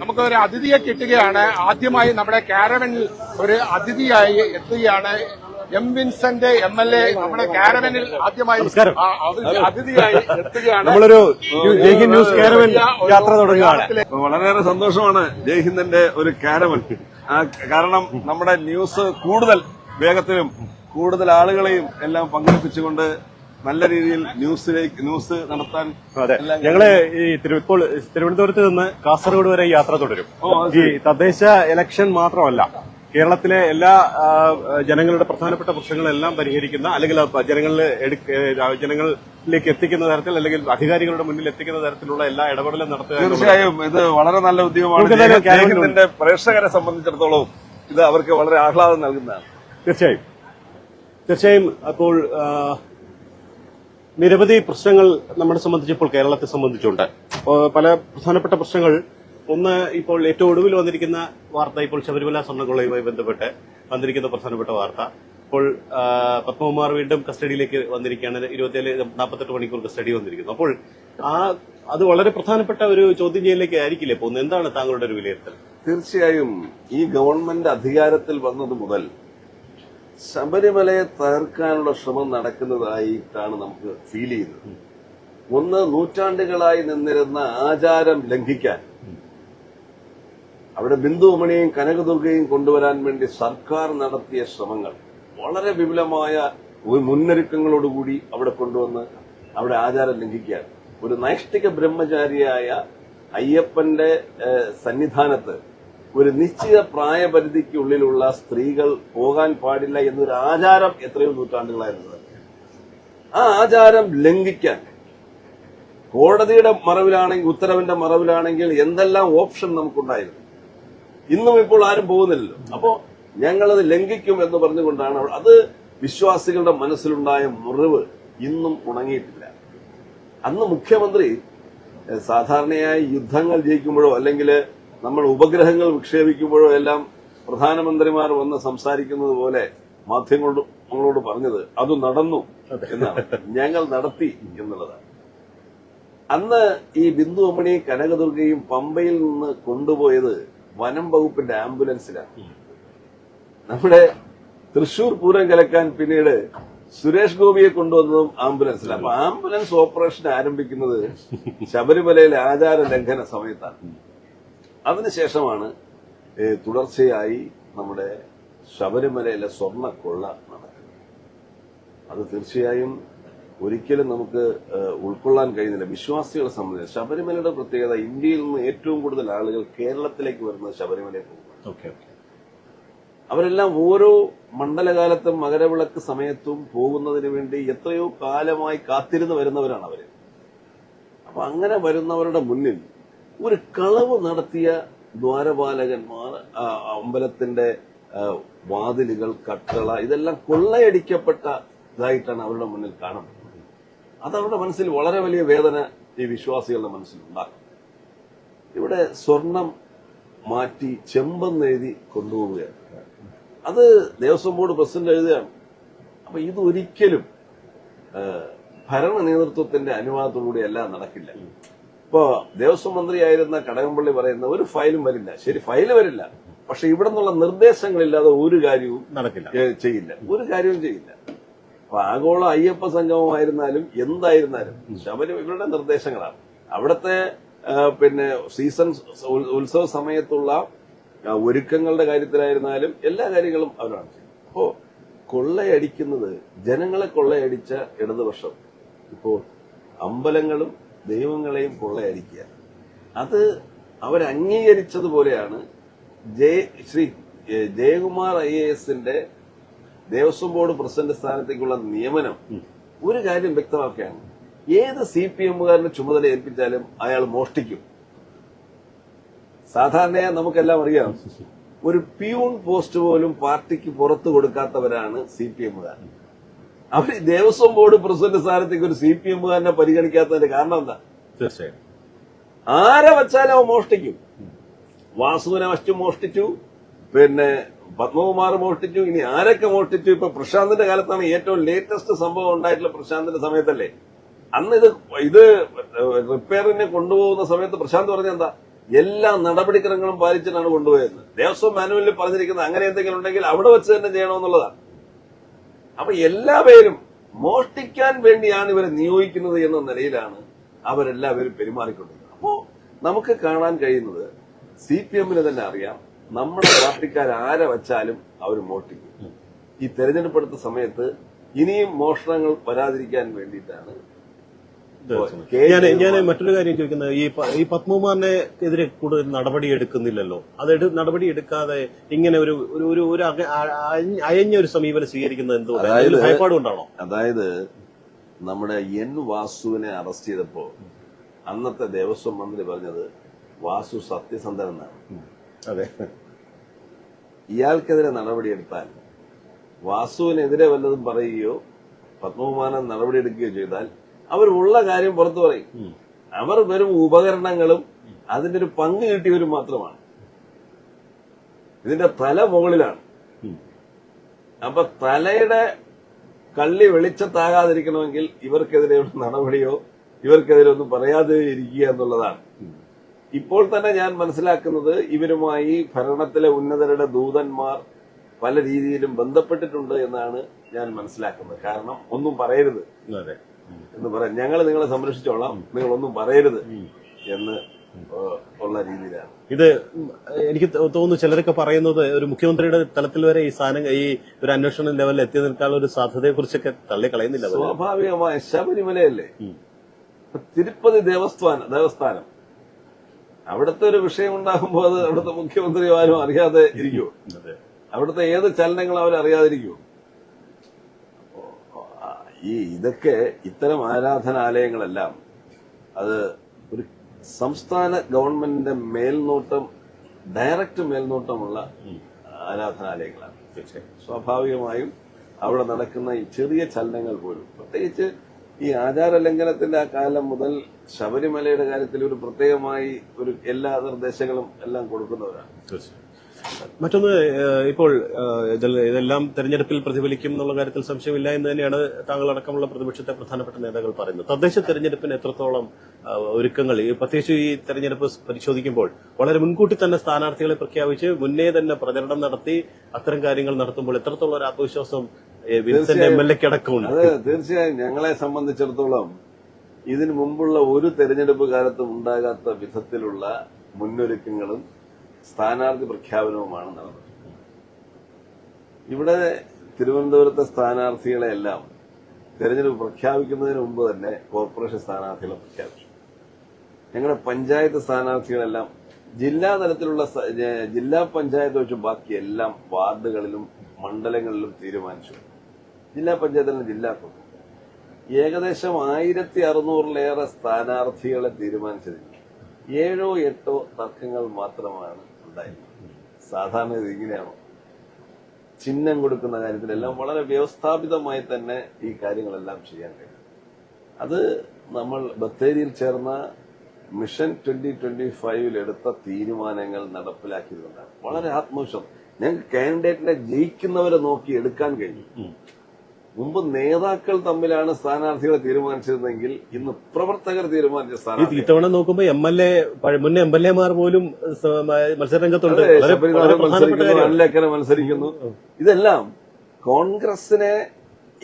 നമുക്ക് ഒരു അതിഥിയെ കിട്ടുകയാണ്. ആദ്യമായി നമ്മുടെ കാരവനിൽ ഒരു അതിഥിയായി എത്തുകയാണ്. M Vincent M L A നമ്മുടെ കാരവനിൽ ആദ്യമായി അതിഥിയായി എത്തുകയാണ്. നമ്മളൊരു ജയ്ഹിന്ദ് ന്യൂസ് കാരവൻ യാത്ര തുടങ്ങുകയാണ്. വളരെയേറെ സന്തോഷമാണ് ജയ്ഹിന്ദന്റെ ഒരു കാരവൻ ആ കാരണം നമ്മുടെ ന്യൂസ് കൂടുതൽ വേഗത്തിലും കൂടുതൽ ആളുകളെയും എല്ലാം പങ്കെടുപ്പിച്ചുകൊണ്ട് നല്ല രീതിയിൽ ന്യൂസിലേക്ക് ന്യൂസ് നടത്താൻ അതെ. ഞങ്ങൾ ഈ ഇപ്പോൾ തിരുവനന്തപുരത്ത് നിന്ന് കാസർഗോഡ് വരെ യാത്ര തുടരും. ഈ തദ്ദേശ ഇലക്ഷൻ മാത്രമല്ല കേരളത്തിലെ എല്ലാ ജനങ്ങളുടെ പ്രധാനപ്പെട്ട പ്രശ്നങ്ങളെല്ലാം പരിഹരിക്കുന്ന അല്ലെങ്കിൽ ജനങ്ങളിൽ ജനങ്ങളിലേക്ക് എത്തിക്കുന്ന തരത്തിൽ അല്ലെങ്കിൽ അധികാരികളുടെ മുന്നിൽ എത്തിക്കുന്ന തരത്തിലുള്ള എല്ലാ ഇടപെടലും നടത്തുക തീർച്ചയായും ഇത് വളരെ നല്ല ഉദ്യമമാണ് പ്രേക്ഷകരെ സംബന്ധിച്ചിടത്തോളം ഇത് അവർക്ക് വളരെ ആഹ്ലാദം നൽകുന്നതാണ്. തീർച്ചയായും. തീർച്ചയായും അപ്പോൾ നിരവധി പ്രശ്നങ്ങൾ നമ്മളെ സംബന്ധിച്ച് ഇപ്പോൾ കേരളത്തെ സംബന്ധിച്ചുണ്ട്. പല പ്രധാനപ്പെട്ട പ്രശ്നങ്ങൾ ഒന്ന് ഇപ്പോൾ ഏറ്റവും ഒടുവിൽ വന്നിരിക്കുന്ന വാർത്ത ഇപ്പോൾ ശബരിമല സ്വർണക്കൊള്ളയുമായി ബന്ധപ്പെട്ട് വന്നിരിക്കുന്ന പ്രധാനപ്പെട്ട വാർത്ത. ഇപ്പോൾ പത്മകുമാർ വീണ്ടും കസ്റ്റഡിയിലേക്ക് വന്നിരിക്കുകയാണ്. ഇരുപത്തിയേഴ് നാൽപ്പത്തെട്ട് മണിക്കൂർ കസ്റ്റഡി വന്നിരിക്കുന്നു. അപ്പോൾ ആ അത് വളരെ പ്രധാനപ്പെട്ട ഒരു ചോദ്യം ചെയ്യലിലേക്ക് ആയിരിക്കില്ലേ പോകുന്നത്? എന്താണ് താങ്കളുടെ ഒരു വിലയിരുത്തൽ? തീർച്ചയായും ഈ ഗവൺമെന്റ് അധികാരത്തിൽ വന്നത് മുതൽ ശബരിമലയെ തകർക്കാനുള്ള ശ്രമം നടക്കുന്നതായിട്ടാണ് നമുക്ക് ഫീൽ ചെയ്യുന്നത്. ഒന്ന് നൂറ്റാണ്ടുകളായി നിന്നിരുന്ന ആചാരം ലംഘിക്കാൻ. അവിടെ ബിന്ദുമണിയും കനകദുർഗയും കൊണ്ടുവരാൻ വേണ്ടി സർക്കാർ നടത്തിയ ശ്രമങ്ങൾ വളരെ വിപുലമായ മുന്നൊരുക്കങ്ങളോടുകൂടി അവിടെ കൊണ്ടുവന്ന് അവിടെ ആചാരം ലംഘിക്കാൻ ഒരു നൈഷ്ഠിക ബ്രഹ്മചാരിയായ അയ്യപ്പന്റെ സന്നിധാനത്ത് ഒരു നിശ്ചിത പ്രായപരിധിക്കുള്ളിലുള്ള സ്ത്രീകൾ പോകാൻ പാടില്ല എന്നൊരു ആചാരം എത്രയോ നൂറ്റാണ്ടുകളായിരുന്നു. ആ ആചാരം ലംഘിക്കാൻ കോടതിയുടെ മറവിലാണെങ്കിൽ ഉത്തരവിന്റെ മറവിലാണെങ്കിൽ എന്തെല്ലാം ഓപ്ഷൻ നമുക്കുണ്ടായിരുന്നു? ഇന്നും ഇപ്പോൾ ആരും പോകുന്നില്ലല്ലോ. അപ്പോ ഞങ്ങളത് ലംഘിക്കും എന്ന് പറഞ്ഞുകൊണ്ടാണ് അത് വിശ്വാസികളുടെ മനസ്സിലുണ്ടായ മുറിവ് ഇന്നും ഉണങ്ങിയിട്ടില്ല. അന്ന് മുഖ്യമന്ത്രി സാധാരണയായി യുദ്ധങ്ങൾ ജയിക്കുമ്പോഴോ അല്ലെങ്കിൽ നമ്മൾ ഉപഗ്രഹങ്ങൾ വിക്ഷേപിക്കുമ്പോഴോ എല്ലാം പ്രധാനമന്ത്രിമാർ വന്ന് സംസാരിക്കുന്നത് പോലെ മാധ്യമങ്ങളോട് നമ്മളോട് പറഞ്ഞത് അത് നടന്നു എന്നാണ്. ഞങ്ങൾ നടത്തി എന്നുള്ളതാണ്. അന്ന് ഈ ബിന്ദു അമ്മണിയും കനകദുർഗയും പമ്പയിൽ നിന്ന് കൊണ്ടുപോയത് വനം വകുപ്പിന്റെ ആംബുലൻസിലാണ്. നമ്മുടെ തൃശൂർ പൂരം കലക്കാൻ പിന്നീട് സുരേഷ് ഗോപിയെ കൊണ്ടുവന്നതും ആംബുലൻസിലാണ്. അപ്പൊ ആംബുലൻസ് ഓപ്പറേഷൻ ആരംഭിക്കുന്നത് ശബരിമലയിലെ ആചാര ലംഘന സമയത്താണ്. അതിനുശേഷമാണ് തുടർച്ചയായി നമ്മുടെ ശബരിമലയിലെ സ്വർണക്കൊള്ള നടക്കുന്നത്. അത് തീർച്ചയായും ഒരിക്കലും നമുക്ക് ഉൾക്കൊള്ളാൻ കഴിയുന്നില്ല. വിശ്വാസികളെ സംബന്ധിച്ച് ശബരിമലയുടെ പ്രത്യേകത ഇന്ത്യയിൽ നിന്ന് ഏറ്റവും കൂടുതൽ ആളുകൾ കേരളത്തിലേക്ക് വരുന്നത് ശബരിമലയിൽ പോകും ഓക്കെ. അവരെല്ലാം ഓരോ മണ്ഡലകാലത്തും മകരവിളക്ക് സമയത്തും പോകുന്നതിന് വേണ്ടി എത്രയോ കാലമായി കാത്തിരുന്ന് വരുന്നവരാണ് അവർ. അപ്പൊ അങ്ങനെ വരുന്നവരുടെ മുന്നിൽ ഒരു കളവ് നടത്തിയ ദ്വാരപാലകന്മാർ അമ്പലത്തിന്റെ വാതിലുകൾ കട്ടള ഇതെല്ലാം കൊള്ളയടിക്കപ്പെട്ട ഇതായിട്ടാണ് അവരുടെ മുന്നിൽ കാണുന്നത് അത് അവരുടെ മനസ്സിൽ വളരെ വലിയ വേദന ഈ വിശ്വാസികളുടെ മനസ്സിൽ ഉണ്ടാക്കും ഇവിടെ സ്വർണം മാറ്റി ചെമ്പം എഴുതി കൊണ്ടുപോവുകയാണ്. അത് ദേവസ്വം ബോർഡ് പ്രസിഡന്റ് എഴുതുകയാണ്. അപ്പൊ ഇതൊരിക്കലും ഭരണ നേതൃത്വത്തിന്റെ അനുവാദത്തോടുകൂടി എല്ലാം നടക്കില്ല. ഇപ്പോ ദേവസ്വം മന്ത്രിയായിരുന്ന കടകംപള്ളി പറയുന്ന ഒരു ഫയലും വരില്ല. ശരി ഫയൽ വരില്ല. പക്ഷെ ഇവിടെ നിന്നുള്ള നിർദ്ദേശങ്ങളില്ലാതെ ഒരു കാര്യവും നടക്കില്ല. ചെയ്യില്ല. ഒരു കാര്യവും ചെയ്യില്ല. അപ്പൊ ആഗോള അയ്യപ്പ സംഗമമായിരുന്നാലും എന്തായിരുന്നാലും ശബരി ഇവരുടെ നിർദ്ദേശങ്ങളാണ്. അവിടത്തെ പിന്നെ സീസൺ ഉത്സവ സമയത്തുള്ള ഒരുക്കങ്ങളുടെ കാര്യത്തിലായിരുന്നാലും എല്ലാ കാര്യങ്ങളും അവരാണ് ചെയ്യുന്നത്. അപ്പോ കൊള്ളയടിക്കുന്നത് ജനങ്ങളെ കൊള്ളയടിച്ച ഇടതുപക്ഷം. ഇപ്പോ അമ്പലങ്ങളും ദൈവങ്ങളെയും കൊള്ളയടിക്കുക. അത് അവരംഗീകരിച്ചതുപോലെയാണ് ജയ ശ്രീ ജയകുമാർ ഐ എ എസിന്റെ ദേവസ്വം ബോർഡ് പ്രസിഡന്റ് സ്ഥാനത്തേക്കുള്ള നിയമനം ഒരു കാര്യം വ്യക്തമാക്കുകയാണ്. ഏത് സി പി എമ്മുകാരന് ചുമതല ഏൽപ്പിച്ചാലും അയാൾ മോഷ്ടിക്കും. സാധാരണയായി നമുക്കെല്ലാം അറിയാം ഒരു പ്യൂൺ പോസ്റ്റ് പോലും പാർട്ടിക്ക് പുറത്തു കൊടുക്കാത്തവരാണ് സി പി എമ്മുകാർ. അവർ ദേവസ്വം ബോർഡ് പ്രസിഡന്റ് സ്ഥാനത്തേക്ക് ഒരു സി പി എമ്മുകാരനെ പരിഗണിക്കാത്തതിന്റെ കാരണം എന്താ? തീർച്ചയായും. ആരെ വച്ചാലും അവ മോഷ്ടിക്കും. വാസുവിനെ വച്ചു മോഷ്ടിച്ചു പിന്നെ പത്മകുമാർ മോഷ്ടിച്ചു ഇനി ആരൊക്കെ മോഷ്ടിച്ചു? ഇപ്പൊ പ്രശാന്തിന്റെ കാലത്താണ് ഏറ്റവും ലേറ്റസ്റ്റ് സംഭവം ഉണ്ടായിട്ടുള്ള പ്രശാന്തിന്റെ സമയത്തല്ലേ? അന്ന് ഇത് ഇത് റിപ്പയറിനെ കൊണ്ടുപോകുന്ന സമയത്ത് പ്രശാന്ത് പറഞ്ഞ എന്താ? എല്ലാ നടപടിക്രമങ്ങളും പാലിച്ചിട്ടാണ് കൊണ്ടുപോയത്. ദേവസ്വം മാനുവലിൽ പറഞ്ഞിരിക്കുന്നത് അങ്ങനെ എന്തെങ്കിലും ഉണ്ടെങ്കിൽ അവിടെ വെച്ച് തന്നെ ചെയ്യണമെന്നുള്ളതാണ്. അപ്പൊ എല്ലാവരും മോഷ്ടിക്കാൻ വേണ്ടിയാണ് ഇവരെ നിയോഗിക്കുന്നത് എന്ന നിലയിലാണ് അവരെല്ലാവരും പെരുമാറിക്കൊണ്ടിരിക്കുന്നത് അപ്പോ നമുക്ക് കാണാൻ കഴിയുന്നത് സി പി എമ്മിന് തന്നെ അറിയാം നമ്മുടെ പാർട്ടിക്കാർ ആരെ വച്ചാലും അവർ മോഷ്ടിക്കും ഈ തെരഞ്ഞെടുപ്പ് എടുത്ത സമയത്ത് ഇനിയും മോഷണങ്ങൾ വരാതിരിക്കാൻ വേണ്ടിയിട്ടാണ്. ഞാൻ ഞാൻ മറ്റൊരു കാര്യം ചോദിക്കുന്നത്. ഈ ഈ പത്മകുമാറിനെ എതിരെ കൂടുതൽ നടപടി എടുക്കുന്നില്ലല്ലോ. അത് നടപടി എടുക്കാതെ ഇങ്ങനെ ഒരു ഒരു ഒരു അയഞ്ഞ- ഒരു സമീപനം സ്വീകരിക്കുന്നത് എന്തോ ഭയപ്പാട് കൊണ്ടാണോ? അതായത് നമ്മുടെ എൻ വാസുവിനെ അറസ്റ്റ് ചെയ്തപ്പോ അന്നത്തെ ദേവസ്വം മന്ത്രി പറഞ്ഞത് വാസു സത്യസന്ധനെന്നാണ് അതെ. ഇയാൾക്കെതിരെ നടപടിയെടുത്താൽ വാസുവിനെതിരെ വല്ലതും പറയുകയോ പത്മകുമാരൻ നടപടിയെടുക്കുകയോ ചെയ്താൽ അവർ ഉള്ള കാര്യം പുറത്തു പറയും. അവർ വെറും ഉപകരണങ്ങളും അതിന്റെ ഒരു പങ്ക് കിട്ടിയവരും മാത്രമാണ്. ഇതിന്റെ തല മുകളിലാണ്. അപ്പൊ തലയുടെ കള്ളി വെളിച്ചത്താകാതിരിക്കണമെങ്കിൽ ഇവർക്കെതിരെ ഒരു നടപടിയോ ഇവർക്കെതിരെ ഒന്നും പറയാതെ ഇരിക്കുക എന്നുള്ളതാണ്. ഇപ്പോൾ തന്നെ ഞാൻ മനസ്സിലാക്കുന്നത് ഇവരുമായി ഭരണത്തിലെ ഉന്നതരുടെ ദൂതന്മാർ പല രീതിയിലും ബന്ധപ്പെട്ടിട്ടുണ്ട് എന്നാണ് ഞാൻ മനസ്സിലാക്കുന്നത്. കാരണം ഒന്നും പറയരുത്. എന്ന് പറയാം ഞങ്ങൾ നിങ്ങളെ സംരക്ഷിച്ചോളാം. നിങ്ങളൊന്നും പറയരുത് എന്ന് ഉള്ള രീതിയിലാണ്. ഇത് എനിക്ക് തോന്നുന്നു ചിലരൊക്കെ പറയുന്നത് ഒരു മുഖ്യമന്ത്രിയുടെ തലത്തിൽ വരെ ഈ സാധനം ഈ ഒരു അന്വേഷണ ലെവലിൽ എത്തി നിൽക്കാനുള്ള ഒരു സാധ്യതയെ കുറിച്ചൊക്കെ തള്ളി കളയുന്നില്ല അവർ. സ്വാഭാവികമായ ശബരിമലയല്ലേ? തിരുപ്പതി ദേവസ്ഥാനം ദേവസ്ഥാനം. അവിടുത്തെ ഒരു വിഷയം ഉണ്ടാകുമ്പോൾ അത് അവിടുത്തെ മുഖ്യമന്ത്രി ആരും അറിയാതെ ഇരിക്കുമോ അവിടുത്തെ ഏത് ചലനങ്ങൾ അവർ അറിയാതിരിക്കുമോ അപ്പോ, ആ, ഈ ഇതൊക്കെ ഇത്തരം ആരാധനാലയങ്ങളെല്ലാം അത് ഒരു സംസ്ഥാന ഗവൺമെന്റിന്റെ മേൽനോട്ടം ഡയറക്റ്റ് മേൽനോട്ടമുള്ള ആരാധനാലയങ്ങളാണ്. തീർച്ചയായും. സ്വാഭാവികമായും അവിടെ നടക്കുന്ന ഈ ചെറിയ ചലനങ്ങൾ പോലും. പ്രത്യേകിച്ച് ഈ ആചാര ലംഘനത്തിന്റെ ആ കാലം മുതൽ ശബരിമലയുടെ കാര്യത്തിൽ ഒരു പ്രത്യേകമായി ഒരു എല്ലാ നിർദ്ദേശങ്ങളും എല്ലാം കൊടുക്കുന്നവരാണ്. മറ്റൊന്ന് ഇപ്പോൾ ഇതെല്ലാം തെരഞ്ഞെടുപ്പിൽ പ്രതിഫലിക്കും എന്നുള്ള കാര്യത്തിൽ സംശയമില്ല എന്ന് തന്നെയാണ് താങ്കൾ അടക്കമുള്ള പ്രതിപക്ഷത്തെ പ്രധാനപ്പെട്ട നേതാക്കൾ പറയുന്നത്. തദ്ദേശ തെരഞ്ഞെടുപ്പിന് എത്രത്തോളം ഒരുക്കങ്ങൾ പ്രത്യേകിച്ച് ഈ തെരഞ്ഞെടുപ്പ് പരിശോധിക്കുമ്പോൾ വളരെ മുൻകൂട്ടി തന്നെ സ്ഥാനാർത്ഥികളെ പ്രഖ്യാപിച്ച് മുന്നേ തന്നെ പ്രചരണം നടത്തി അത്തരം കാര്യങ്ങൾ നടത്തുമ്പോൾ എത്രത്തോളം ഒരു ആത്മവിശ്വാസം ഏഹ്, വിൻസെന്റ് എം എൽ എക്ക് അടക്കമുണ്ട്? തീർച്ചയായും ഞങ്ങളെ സംബന്ധിച്ചിടത്തോളം ഇതിനു മുമ്പുള്ള ഒരു തെരഞ്ഞെടുപ്പ് കാലത്തും ഉണ്ടാകാത്ത വിധത്തിലുള്ള മുന്നൊരുക്കങ്ങളും സ്ഥാനാർത്ഥി പ്രഖ്യാപനവുമാണ് നടന്നത്. ഇവിടെ തിരുവനന്തപുരത്തെ സ്ഥാനാർത്ഥികളെല്ലാം തെരഞ്ഞെടുപ്പ് പ്രഖ്യാപിക്കുന്നതിന് മുമ്പ് തന്നെ കോർപ്പറേഷൻ സ്ഥാനാർത്ഥികളെ പ്രഖ്യാപിച്ചു. ഞങ്ങളുടെ പഞ്ചായത്ത് സ്ഥാനാർത്ഥികളെല്ലാം ജില്ലാ തലത്തിലുള്ള ജില്ലാ പഞ്ചായത്ത് വെച്ച് ബാക്കി എല്ലാം വാർഡുകളിലും മണ്ഡലങ്ങളിലും തീരുമാനിച്ചു. ജില്ലാ പഞ്ചായത്തിലും ജില്ലാ ഏകദേശം ആയിരത്തി അറുന്നൂറിലേറെ സ്ഥാനാർത്ഥികളെ തീരുമാനിച്ചതിൽ ഏഴോ എട്ടോ തർക്കങ്ങൾ മാത്രമാണ് ഉണ്ടായിരുന്നത് സാധാരണ ഇത് ഇങ്ങനെയാണോ ചിഹ്നം കൊടുക്കുന്ന കാര്യത്തിലെല്ലാം വളരെ വ്യവസ്ഥാപിതമായി തന്നെ ഈ കാര്യങ്ങളെല്ലാം ചെയ്യാൻ കഴിയും. അത് നമ്മൾ ബത്തേരിയിൽ ചേർന്ന മിഷൻ ട്വന്റി ട്വന്റി ഫൈവിൽ എടുത്ത തീരുമാനങ്ങൾ നടപ്പിലാക്കിയതുകൊണ്ടാണ്. വളരെ ആത്മവിശ്വാസം. ഞങ്ങൾക്ക് കാൻഡിഡേറ്റിനെ ജയിക്കുന്നവരെ നോക്കി എടുക്കാൻ കഴിഞ്ഞു മുമ്പ് നേതാക്കൾ തമ്മിലാണ് സ്ഥാനാർത്ഥികളെ തീരുമാനിച്ചിരുന്നെങ്കിൽ ഇന്ന് പ്രവർത്തകർ തീരുമാനിച്ച സ്ഥാനാർത്ഥി ഇത്തവണ നോക്കുമ്പോൾ എം എൽ എ മുൻ എം എൽ എമാർ പോലും മത്സരരംഗത്തുണ്ട്. മത്സരിക്കുന്നു മത്സരിക്കുന്നു. ഇതെല്ലാം കോൺഗ്രസിനെ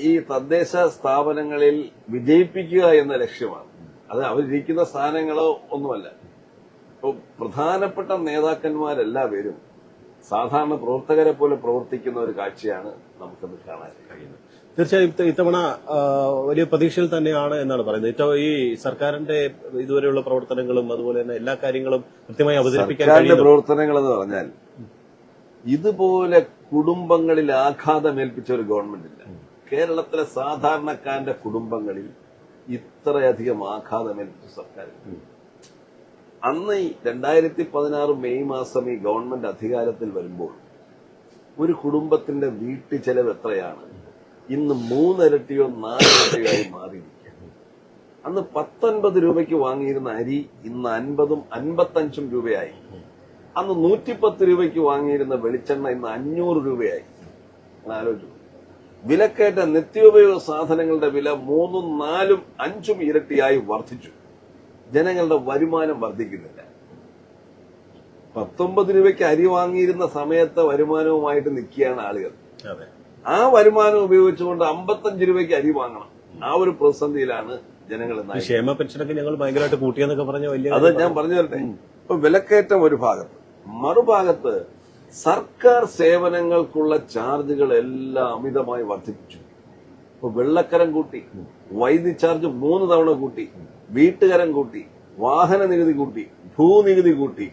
ഈ തദ്ദേശ സ്ഥാപനങ്ങളിൽ വിജയിപ്പിക്കുക എന്ന ലക്ഷ്യമാണ്. അത് അവരിരിക്കുന്ന സ്ഥാനങ്ങളോ ഒന്നുമല്ല. ഇപ്പോൾ പ്രധാനപ്പെട്ട നേതാക്കന്മാരെല്ലാവരും സാധാരണ പ്രവർത്തകരെ പോലെ പ്രവർത്തിക്കുന്ന ഒരു കാഴ്ചയാണ് നമുക്കത് കാണാൻ കഴിയുന്നത്. തീർച്ചയായും ഇത്ത- ഇത്തവണ വലിയ പ്രതീക്ഷയിൽ തന്നെയാണ് എന്നാണ് പറയുന്നത്. ഏറ്റവും ഈ സർക്കാരിന്റെ ഇതുവരെയുള്ള പ്രവർത്തനങ്ങളും അതുപോലെ തന്നെ എല്ലാ കാര്യങ്ങളും കൃത്യമായി അവതരിപ്പിക്കാൻ പ്രവർത്തനങ്ങൾ എന്ന് പറഞ്ഞാൽ ഇതുപോലെ കുടുംബങ്ങളിൽ ആഘാതമേൽപ്പിച്ച ഒരു ഗവൺമെന്റ് ഇല്ല കേരളത്തിലെ സാധാരണക്കാരന്റെ കുടുംബങ്ങളിൽ ഇത്രയധികം ആഘാതമേൽപ്പിച്ച സർക്കാർ അന്ന് ഈ രണ്ടായിരത്തി പതിനാറ് മെയ് മാസം ഈ ഗവൺമെന്റ് അധികാരത്തിൽ വരുമ്പോൾ ഒരു കുടുംബത്തിന്റെ വീട്ടു ചെലവ് എത്രയാണ്? ഇന്ന് മൂന്നിരട്ടിയോ നാലിരട്ടിയോ ആയി മാറിയിരിക്കുകയാണ്. അന്ന് പത്തൊൻപത് രൂപയ്ക്ക് വാങ്ങിയിരുന്ന അരി ഇന്ന് അൻപതും അൻപത്തഞ്ചും രൂപയായി. അന്ന് നൂറ്റിപ്പത്ത് രൂപയ്ക്ക് വാങ്ങിയിരുന്ന വെളിച്ചെണ്ണ ഇന്ന് അഞ്ഞൂറ് രൂപയായി. ആലോചിച്ചു. നിത്യോപയോഗ സാധനങ്ങളുടെ വില മൂന്നും നാലും അഞ്ചും ഇരട്ടിയായി വർദ്ധിച്ചു. ജനങ്ങളുടെ വരുമാനം വർദ്ധിക്കുന്നില്ല. പത്തൊമ്പത് രൂപയ്ക്ക് അരി വാങ്ങിയിരുന്ന സമയത്തെ വരുമാനവുമായിട്ട് നിൽക്കുകയാണ് ആളുകൾ. ആ വരുമാനം ഉപയോഗിച്ചുകൊണ്ട് അമ്പത്തഞ്ച് രൂപയ്ക്ക് അരി വാങ്ങണം. ആ ഒരു പ്രതിസന്ധിയിലാണ് ജനങ്ങൾ ക്ഷേമ പെൻഷനൊക്കെ ഞങ്ങൾ ഭയങ്കരമായിട്ട് കൂട്ടിയെന്നൊക്കെ പറഞ്ഞ വലിയ അത് ഞാൻ പറഞ്ഞു തരട്ടെ. ഇപ്പൊ വിലക്കയറ്റം ഒരു ഭാഗത്ത്. മറുഭാഗത്ത് സർക്കാർ സേവനങ്ങൾക്കുള്ള ചാർജുകൾ എല്ലാം അമിതമായി വർദ്ധിപ്പിച്ചു. ഇപ്പൊ വെള്ളക്കരം കൂട്ടി വൈദ്യുതി ചാർജ് മൂന്ന് തവണ കൂട്ടി വീട്ടുകരം കൂട്ടി വാഹന നികുതി കൂട്ടി ഭൂനികുതി കൂട്ടി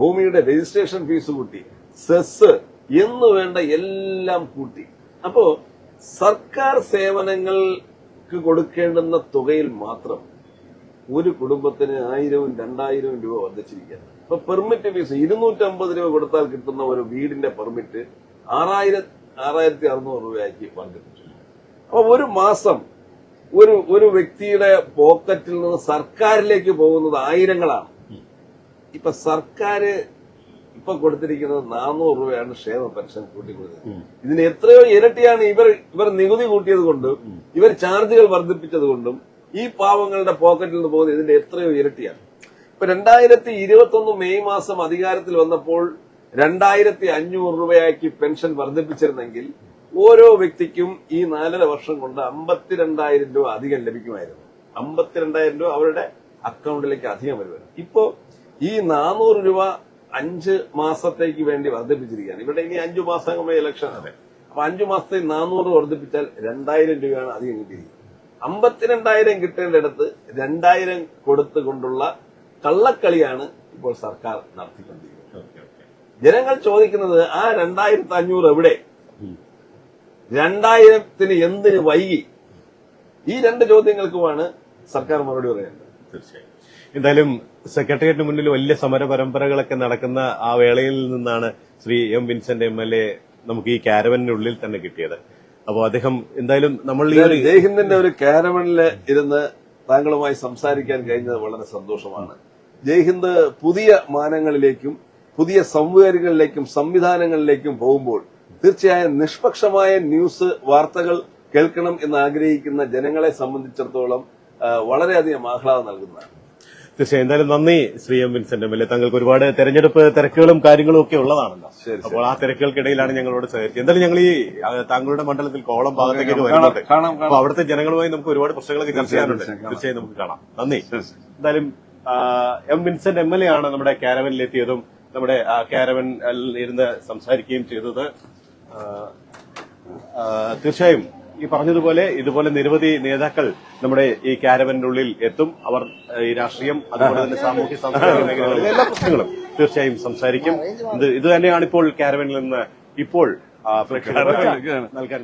ഭൂമിയുടെ രജിസ്ട്രേഷൻ ഫീസ് കൂട്ടി സെസ് എന്ന് വേണ്ട എല്ലാം കൂട്ടി അപ്പോ സർക്കാർ സേവനങ്ങൾക്ക് കൊടുക്കേണ്ടുന്ന തുകയിൽ മാത്രം ഒരു കുടുംബത്തിന് ആയിരവും രണ്ടായിരവും രൂപ വർദ്ധിച്ചിരിക്കുകയാണ്. ഇപ്പൊ പെർമിറ്റ് ഫീസ് ഇരുന്നൂറ്റമ്പത് രൂപ കൊടുത്താൽ കിട്ടുന്ന ഒരു വീടിന്റെ പെർമിറ്റ് ആറായിരം ആറായിരത്തി അറുന്നൂറ് രൂപയാക്കി വർദ്ധിപ്പിച്ചു. അപ്പൊ ഒരു മാസം ഒരു ഒരു വ്യക്തിയുടെ പോക്കറ്റിൽ നിന്ന് സർക്കാരിലേക്ക് പോകുന്നത് ആയിരങ്ങളാണ്. ഇപ്പൊ സർക്കാര് ഇപ്പൊ കൊടുത്തിരിക്കുന്നത് നാനൂറ് രൂപയാണ് ക്ഷേമ പെൻഷൻ കൂട്ടിക്കൊടുത്തത്. ഇതിന് എത്രയോ ഇരട്ടിയാണ് ഇവർ ഇവർ നികുതി കൂട്ടിയത് കൊണ്ടും ഇവർ ചാർജുകൾ വർദ്ധിപ്പിച്ചത് കൊണ്ടും ഈ പാവങ്ങളുടെ പോക്കറ്റിൽ നിന്ന് പോകുന്നത് ഇതിന്റെ എത്രയോ ഇരട്ടിയാണ്. ഇപ്പൊ രണ്ടായിരത്തി ഇരുപത്തൊന്ന് മെയ് മാസം അധികാരത്തിൽ വന്നപ്പോൾ രണ്ടായിരത്തി അഞ്ഞൂറ് രൂപയാക്കി പെൻഷൻ വർദ്ധിപ്പിച്ചിരുന്നെങ്കിൽ ഓരോ വ്യക്തിക്കും ഈ നാലര വർഷം കൊണ്ട് അമ്പത്തിരണ്ടായിരം രൂപ അധികം ലഭിക്കുമായിരുന്നു. അമ്പത്തിരണ്ടായിരം രൂപ അവരുടെ അക്കൗണ്ടിലേക്ക് അധികം വരുമായിരുന്നു ഇപ്പോ ഈ നാനൂറ് രൂപ അഞ്ച് മാസത്തേക്ക് വേണ്ടി വർദ്ധിപ്പിച്ചിരിക്കുകയാണ്. ഇവിടെ ഇനി അഞ്ചു മാസം കഴിയുമ്പോൾ ഇലക്ഷൻ അതെ അപ്പൊ അഞ്ചു മാസത്തെ നാനൂറ് വർദ്ധിപ്പിച്ചാൽ രണ്ടായിരം രൂപയാണ് അധികം കിട്ടിയിരിക്കുന്നത്. അമ്പത്തിരണ്ടായിരം കിട്ടേണ്ടിടത്ത് രണ്ടായിരം കൊടുത്തുകൊണ്ടുള്ള കള്ളക്കളിയാണ് ഇപ്പോൾ സർക്കാർ നടത്തിക്കൊണ്ടിരിക്കുന്നത്. ജനങ്ങൾ ചോദിക്കുന്നത് ആ രണ്ടായിരത്തി അഞ്ഞൂറ് എവിടെ രണ്ടായിരത്തിന് എന്തിന് വൈകി? ഈ രണ്ട് ചോദ്യങ്ങൾക്കുമാണ് സർക്കാർ മറുപടി പറയേണ്ടത് തീർച്ചയായും. എന്തായാലും സെക്രട്ടേറിയറ്റിന് മുന്നിൽ വലിയ സമര പരമ്പരകളൊക്കെ നടക്കുന്ന ആ വേളയിൽ നിന്നാണ് Shri M Vincent M L A നമുക്ക് ഈ കാരവനുള്ളിൽ തന്നെ കിട്ടിയത്. അപ്പോൾ അദ്ദേഹം എന്തായാലും നമ്മൾ ഈ ഒരു ജയ്ഹിന്ദിന്റെ ഒരു കാരവണിൽ ഇരുന്ന് താങ്കളുമായി സംസാരിക്കാൻ കഴിഞ്ഞത് വളരെ സന്തോഷമാണ്. ജയ്ഹിന്ദ് പുതിയ മാനങ്ങളിലേക്കും പുതിയ സംവേദികളിലേക്കും സംവിധാനങ്ങളിലേക്കും പോകുമ്പോൾ തീർച്ചയായും നിഷ്പക്ഷമായ ന്യൂസ് വാർത്തകൾ കേൾക്കണം എന്ന് ആഗ്രഹിക്കുന്ന ജനങ്ങളെ സംബന്ധിച്ചിടത്തോളം വളരെയധികം ആഹ്ലാദം നൽകുന്നതാണ്. തീർച്ചയായും. എന്തായാലും നന്ദി Shri M Vincent. M L A താങ്കൾക്ക് ഒരുപാട് തെരഞ്ഞെടുപ്പ് തിരക്കുകളും കാര്യങ്ങളും ഒക്കെ ഉള്ളതാണല്ലോ. അപ്പോൾ ആ തിരക്കുകൾക്കിടയിലാണ് ഞങ്ങളോട് സഹകരിച്ചത്. എന്തായാലും ഞങ്ങൾ ഈ താങ്കളുടെ മണ്ഡലത്തിൽ കോളം ഭാഗത്തേക്ക് വരുന്നുണ്ട്. അപ്പൊ അവിടുത്തെ ജനങ്ങളുമായി നമുക്ക് ഒരുപാട് പ്രശ്നങ്ങളൊക്കെ ചർച്ച ചെയ്യാനുണ്ട്. തീർച്ചയായും. നമുക്ക് കാണാം. നന്ദി. എന്തായാലും M Vincent M L A ആണ് നമ്മുടെ കാരവനിലെത്തിയതും നമ്മുടെ കാരവൻ ഇരുന്ന് സംസാരിക്കുകയും ചെയ്തത്. തീർച്ചയായും ഈ പറഞ്ഞതുപോലെ ഇതുപോലെ നിരവധി നേതാക്കൾ നമ്മുടെ ഈ കാരവന്റെ ഉള്ളിൽ എത്തും. അവർ ഈ രാഷ്ട്രീയം അതുപോലെ തന്നെ സാമൂഹ്യ സാംസ്കാരിക മേഖലകളിലെ എല്ലാ പ്രശ്നങ്ങളും തീർച്ചയായും സംസാരിക്കും. ഇത് ഇത് തന്നെയാണ് ഇപ്പോൾ കാരവനിൽ നിന്ന് ഇപ്പോൾ നൽകാൻ